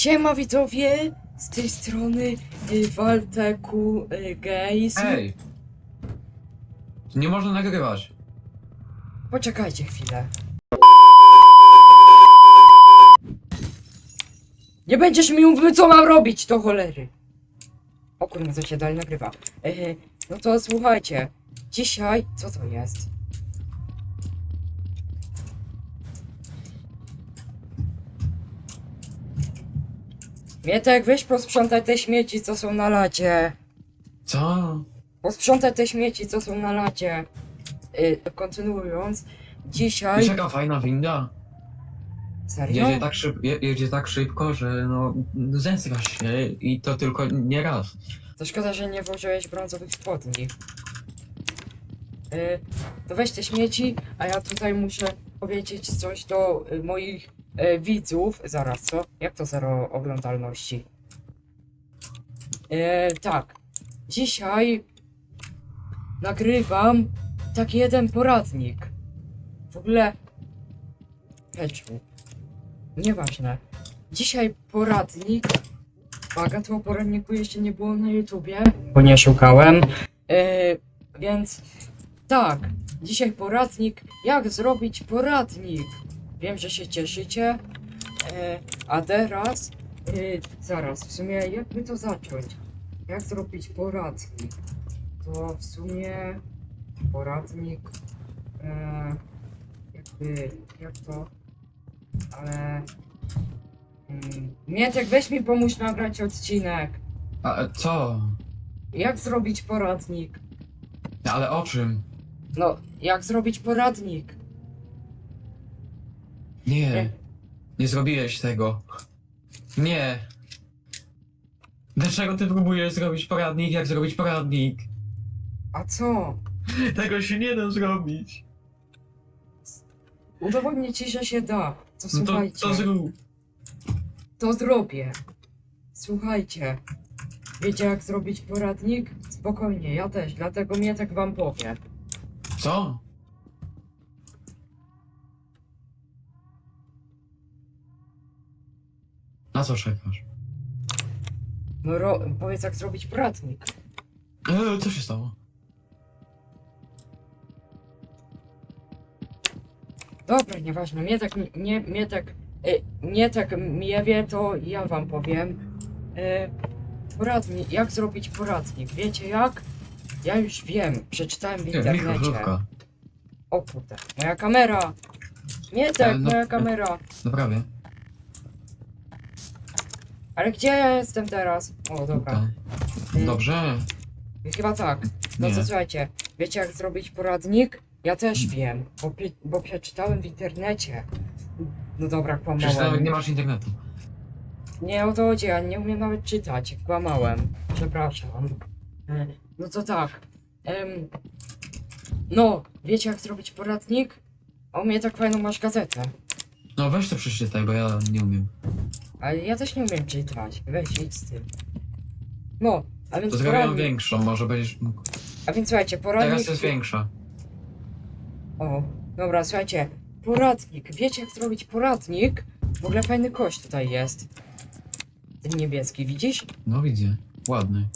Siema widzowie, z tej strony y, Walteku y, Gays. Ej! Nie można nagrywać. Poczekajcie chwilę. Nie będziesz mi mówił co mam robić, to cholery. O kurwa, co się dalej nagrywa. E, no to słuchajcie, dzisiaj, co to jest? Mietek, weź posprzątaj te śmieci, co są na lacie. Co? Posprzątaj te śmieci, co są na lacie. Y, kontynuując, dzisiaj. Wiesz jaka fajna winda? Serio? Jedzie tak, szyb, je, jedzie tak szybko, że no zesra się i to tylko nie raz. To szkoda, że nie włożyłeś brązowych spodni. Y, to weź te śmieci, a ja tutaj muszę powiedzieć coś do y, moich widzów. Zaraz, co? Jak to zero oglądalności? Y, tak. Dzisiaj nagrywam taki jeden poradnik. W ogóle... Heczu. Nieważne. Dzisiaj poradnik Uwaga, tego poradniku jeszcze nie było na YouTubie. Bo nie szukałem. Yy, więc tak, dzisiaj poradnik. Jak zrobić poradnik? Wiem, że się cieszycie. Yy, a teraz, yy, zaraz, w sumie jakby to zacząć? Jak zrobić poradnik? To w sumie poradnik. Yy, jakby, jak to? Ale. Mm, Mietek, weź mi pomóż nagrać odcinek. A e, co? Jak zrobić poradnik? Ale o czym? No, jak zrobić poradnik? Nie. Nie. Zrobiłeś tego. Nie. Dlaczego ty próbujesz zrobić poradnik, jak zrobić poradnik? A co? Tego się nie da zrobić. Udowodnię ci, że się da. To No to, słuchajcie. to zrób. To zrobię. Słuchajcie. Wiecie jak zrobić poradnik? Spokojnie, ja też, dlatego Mietek wam powie. Co? Na co czekasz? No ro... powiedz jak zrobić poradnik. E, co się stało? Dobra, nieważne. Mietek, nie, Mietek, y, Mietek mnie wie, to ja wam powiem. Y, poradnik, jak zrobić poradnik? Wiecie jak? Ja już wiem, przeczytałem w internecie. Mikroflówka. O kurde, moja kamera! Mietek, Ale no- moja kamera! No prawie. Ale gdzie ja jestem teraz? O, dobra. Tutaj. Dobrze. Y, Chyba tak. No Nie. to słuchajcie, wiecie jak zrobić poradnik? Ja też wiem, bo, pi- bo przeczytałem w internecie. No dobra, Przecież nawet kłamałem. nie masz internetu. Nie o to chodzi, ja nie umiem nawet czytać. Kłamałem. Przepraszam. E, No to tak. Em, no, wiecie jak zrobić poradnik? O mnie tak fajną masz gazetę. No weź to przeczytaj, bo ja nie umiem. Ale ja też nie umiem czytać. Weź idź z tym. No, a więc To ją poradnik. większą, może będziesz mógł. A więc słuchajcie, poradnik. Teraz jest większa. O, dobra, słuchajcie. Poradnik. Wiecie jak zrobić poradnik? W ogóle fajny kość tutaj jest. Ten niebieski, widzisz? No widzę. Ładny.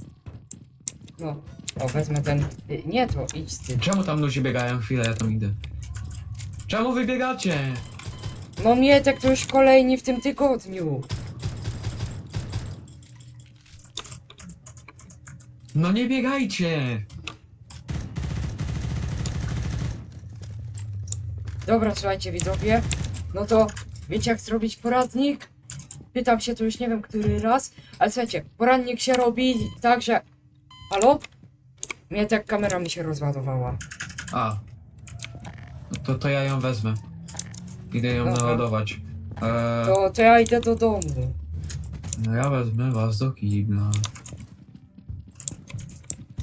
No. O, wezmę ten. y, Nie to, idź z tym. Czemu tam ludzie biegają? Chwilę, ja tam idę. Czemu wy biegacie? No Mietek to już kolejni w tym tygodniu. No nie biegajcie! Dobra, słuchajcie widzowie. No to wiecie jak zrobić poradnik? Pytam się to już nie wiem który raz, ale słuchajcie, poradnik się robi tak, że... Halo? Mietek, kamera mi się rozładowała. A. No To, to ja ją wezmę. Idę ją naładować. Eee, To, to ja idę do domu. no ja wezmę was do kibla.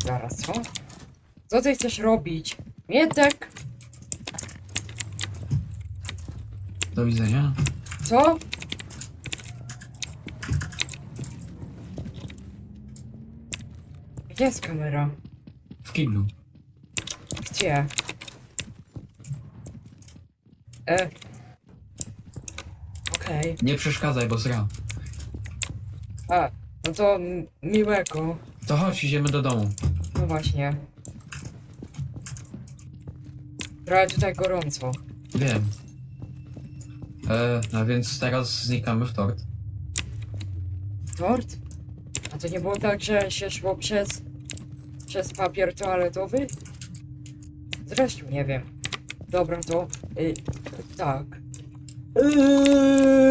Zaraz, co? Co ty chcesz robić? Mietek! Do widzenia. Co? Gdzie jest kamera? W kiblu. Gdzie? E. Okej. Nie przeszkadzaj, bo zra. A, no to m- miłego. To chodź, idziemy do domu. No właśnie. Trochę tutaj gorąco. Wiem. E, a więc teraz znikamy w tort. Tort? A to nie było tak, że się szło przez... przez papier toaletowy? Zresztą nie wiem. Dobra, to... Y, tak. 呃